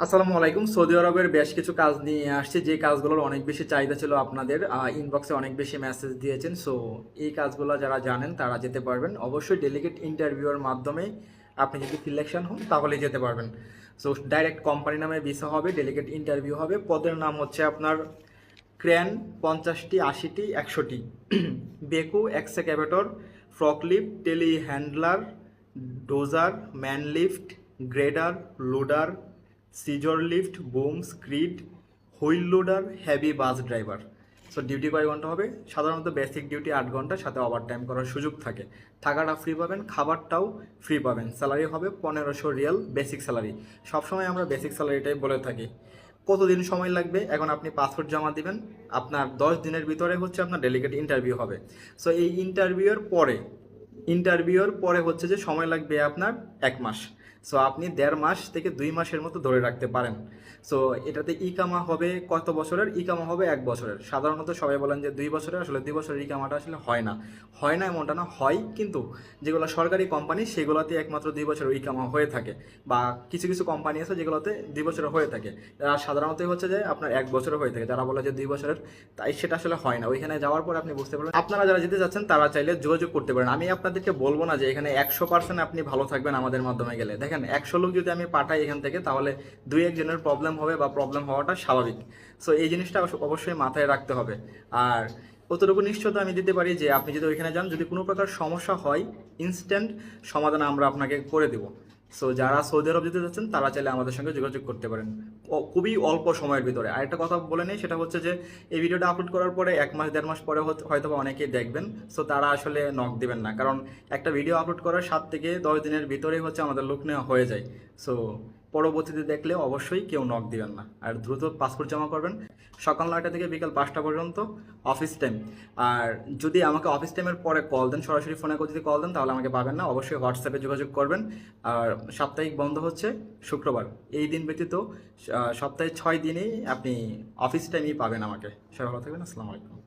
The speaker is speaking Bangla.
আসসালামু আলাইকুম। সৌদি আরবের বেশ কিছু কাজ নিয়ে আসছে। যে কাজগুলোর অনেক বেশি চাহিদা ছিল আপনাদের ইনবক্সে অনেক বেশি মেসেজ দিয়েছেন। সো এই কাজগুলো যারা জানেন তারা যেতে পারবেন। অবশ্যই ডেলিগেট ইন্টারভিউর মাধ্যমে আপনি যদি সিলেকশন হন তাহলে যেতে পারবেন। সো ডাইরেক্ট কোম্পানি নামে ভিসা হবে ডেলিগেট ইন্টারভিউ হবে। পদের নাম হচ্ছে আপনার ক্র্যান পঞ্চাশটি, আশিটি, একশোটি। বেকু excavator forklift tele handler dozer, manlift, grader, loader scissor lift boom screed wheel loader heavy bus driver so duty কয় ঘণ্টা হবে? সাধারণত বেসিক ডিউটি আট ঘণ্টা, সাথে ওভার টাইম করার সুযোগ থাকে। থাকাটা ফ্রি পাবেন, খাবারটাও ফ্রি পাবেন। স্যালারি হবে পনেরোশো রিয়াল বেসিক স্যালারি সবসময় আমরা বেসিক স্যালারিটাই বলে থাকি। কতদিন সময় লাগবে? এখন আপনি পাসপোর্ট জমা দিবেন, আপনার দশ দিনের ভিতরে হচ্ছে আপনার ডেলিগেট ইন্টারভিউ হবে। সো এই ইন্টারভিউর পরে ইন্টারভিউর পরে হচ্ছে যে সময় লাগবে আপনার এক মাস। সো আপনি দেড় মাস থেকে দুই মাসের মতো ধরে রাখতে পারেন। সো এটাতে ইকামা হবে কত বছরের? ইকামা হবে এক বছরের। সাধারণত সবাই বলেন যে দুই বছরের, আসলে দুই বছরের ইকামাটা আসলে হয় না। হয় না এমনটা না, হয় কিন্তু যেগুলো সরকারি কোম্পানি, সেগুলোতে একমাত্র দুই বছরের ইকামা হয়ে থাকে। বা কিছু কিছু কোম্পানি আছে যেগুলোতে দুই বছরের হয়ে থাকে। আর সাধারণত হচ্ছে যে আপনার এক বছরের হয়ে থাকে। যারা বলে যে দুই বছরের, তাই সেটা আসলে হয় না। ওইখানে যাওয়ার পর আপনি বুঝতে পারবেন, আপনারা যারা যেতে যাচ্ছেন তারা চাইলে যোগাযোগ করতে পারেন। আমি আপনাদেরকে বলব না যে এখানে একশো পার্সেন্ট আপনি ভালো থাকবেন আমাদের মাধ্যমে গেলে। দেখেন একশো লোক যদি আমি পাঠাই এখান থেকে, তাহলে দুই একজনের প্রবলেম হবে বা প্রবলেম হওয়াটা স্বাভাবিক। সো এই জিনিসটা অবশ্যই মাথায় রাখতে হবে। আর অতটুকু নিশ্চয়তা আমি দিতে পারি যে, আপনি যদি ওইখানে যান, যদি কোনো প্রকার সমস্যা হয় ইনস্ট্যান্ট সমাধান আমরা আপনাকে করে দেবো। সো যারা সৌদি আরব যেতে যাচ্ছেন, তারা চাইলে আমাদের সঙ্গে যোগাযোগ করতে পারেন। খুবই অল্প সময়ের ভিতরে। আরেকটা কথা বলে নেই, সেটা হচ্ছে যে, এই ভিডিওটা আপলোড করার পরে এক মাস, দেড় মাস পরে হয়তো- অনেকেই দেখবেন। সো তারা আসলে নক দিবেন না। কারণ একটা ভিডিও আপলোড করার সাত থেকে দশ দিনের ভিতরেই হচ্ছে আমাদের লোক নেওয়া হয়ে যায়। সো পরবর্তীতে দেখলে অবশ্যই কেউ নক দিবেন না। আর দ্রুত পাসপোর্ট জমা করবেন। সকাল নয়টা থেকে বিকাল পাঁচটা পর্যন্ত অফিস টাইম আর যদি আমাকে অফিস টাইমের পরে কল দেন, সরাসরি ফোনে যদি কল দেন, তাহলে আমাকে পাবেন না। অবশ্যই হোয়াটসঅ্যাপে যোগাযোগ করবেন। আর সাপ্তাহিক বন্ধ হচ্ছে শুক্রবার। এই দিন ব্যতীত সপ্তাহে ছয় দিনেই আপনি অফিস টাইমই পাবেন আমাকে। সবাই ভালো থাকবেন, আসসালামু আলাইকুম।